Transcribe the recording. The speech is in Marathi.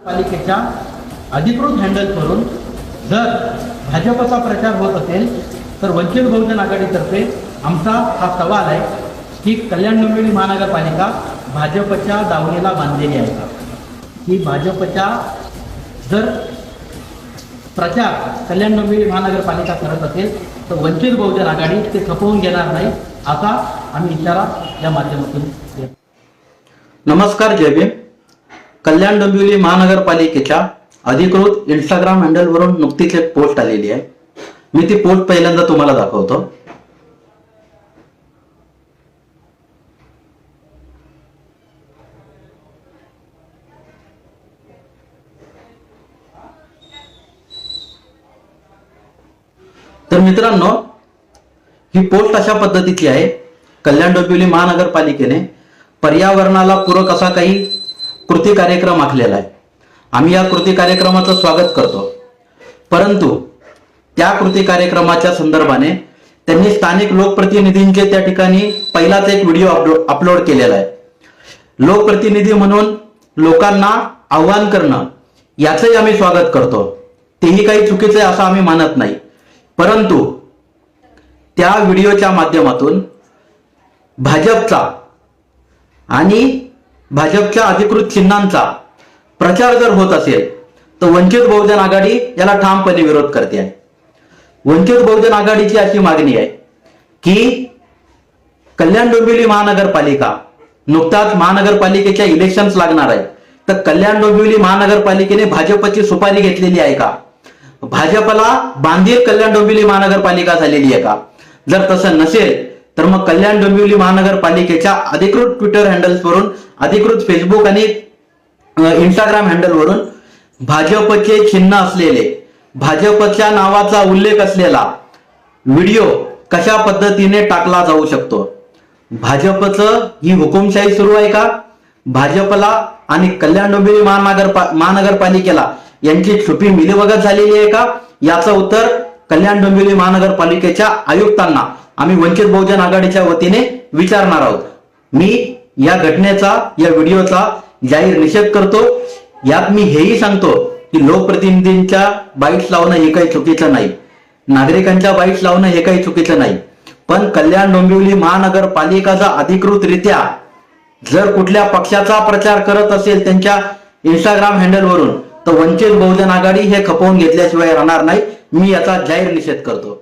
पालिकेच्या अधिकृत हँडल करून जर भाजपचा प्रचार होत असेल तर वंचित बहुजन आघाडीतर्फे आमचा हा सवाल आहे की कल्याण डोंबिवली महानगरपालिका भाजपच्या दावणीला बांधलेली आहे का? की भाजपच्या जर प्रचार कल्याण डोंबिवली महानगरपालिका करत असेल तर वंचित बहुजन आघाडी ते खपवून घेणार नाही असा आम्ही इशारा या माध्यमातून नमस्कार जय भीम. कल्याण डोंबिवली महानगरपालिकेच्या अधिकृत इंस्टाग्राम हँडलवरून नुकतीच एक पोस्ट आलेली आहे. मी ती पोस्ट पहिल्यांदा तुम्हाला दाखवतो. तर मित्रांनो ही पोस्ट अशा पद्धतीची आहे. कल्याण डोंबिवली महानगरपालिकेने पर्यावरणाला पूरक असा काही कृती कार्यक्रम आखलेला आहे. आम्ही या कृती कार्यक्रमाचं स्वागत करतो. परंतु त्या कृती कार्यक्रमाच्या संदर्भाने त्यांनी स्थानिक लोकप्रतिनिधींचे त्या ठिकाणी पहिलाच एक व्हिडिओ अपलोड अपलोड केलेला आहे. लोकप्रतिनिधी म्हणून लोकांना आव्हान करणं याचंही आम्ही स्वागत करतो. तेही काही चुकीचं आहे असं आम्ही मानत नाही. परंतु त्या व्हिडिओच्या माध्यमातून भाजपचा आणि भाजपच्या अधिकृत चिन्हांचा प्रचार जर होत असेल तर वंचित बहुजन आघाडी याला ठामपणे विरोध करते आहे. वंचित बहुजन आघाडीची अशी मागणी आहे की कल्याण डोंबिवली महानगरपालिका नुकताच महानगरपालिकेच्या इलेक्शन्स लागणार आहे. तर कल्याण डोंबिवली महानगरपालिकेने भाजपची सुपारी घेतलेली आहे का? भाजपला बांधील कल्याण डोंबिवली महानगरपालिका झालेली आहे का? जर तसं नसेल तर मग कल्याण डोंबिवली महानगरपालिकेच्या अधिकृत ट्विटर हँडल्सवरून अधिकृत फेसबुक आणि इंस्टाग्राम हँडलवरून भाजपचे चिन्ह असलेले भाजपच्या नावाचा उल्लेख असलेला व्हिडिओ कशा पद्धतीने टाकला जाऊ शकतो? भाजपचं ही हुकुमशाही सुरू आहे का? भाजपला आणि कल्याण डोंबिवली महानगर महानगरपालिकेला यांची छुपी मिलीभगत झालेली आहे का? याचं उत्तर कल्याण डोंबिवली महानगरपालिकेच्या आयुक्तांना आम्ही वंचित बहुजन आघाडीच्या वतीने विचारणार आहोत. मी या घटनेचा या व्हिडिओचा जाहीर निषेध करतो. यात मी हेही सांगतो की लोकप्रतिनिधींच्या बाईट्स लावणं हे काही चुकीचं नाही. नागरिकांच्या बाईट्स लावणं हे काही चुकीचं नाही. पण कल्याण डोंबिवली महानगरपालिकाचा अधिकृतरित्या जर कुठल्या पक्षाचा प्रचार करत असेल त्यांच्या इंस्टाग्राम हँडलवरून तर वंचित बहुजन आघाडी हे खपवून घेतल्याशिवाय राहणार नाही. मी याचा जाहीर निषेध करतो.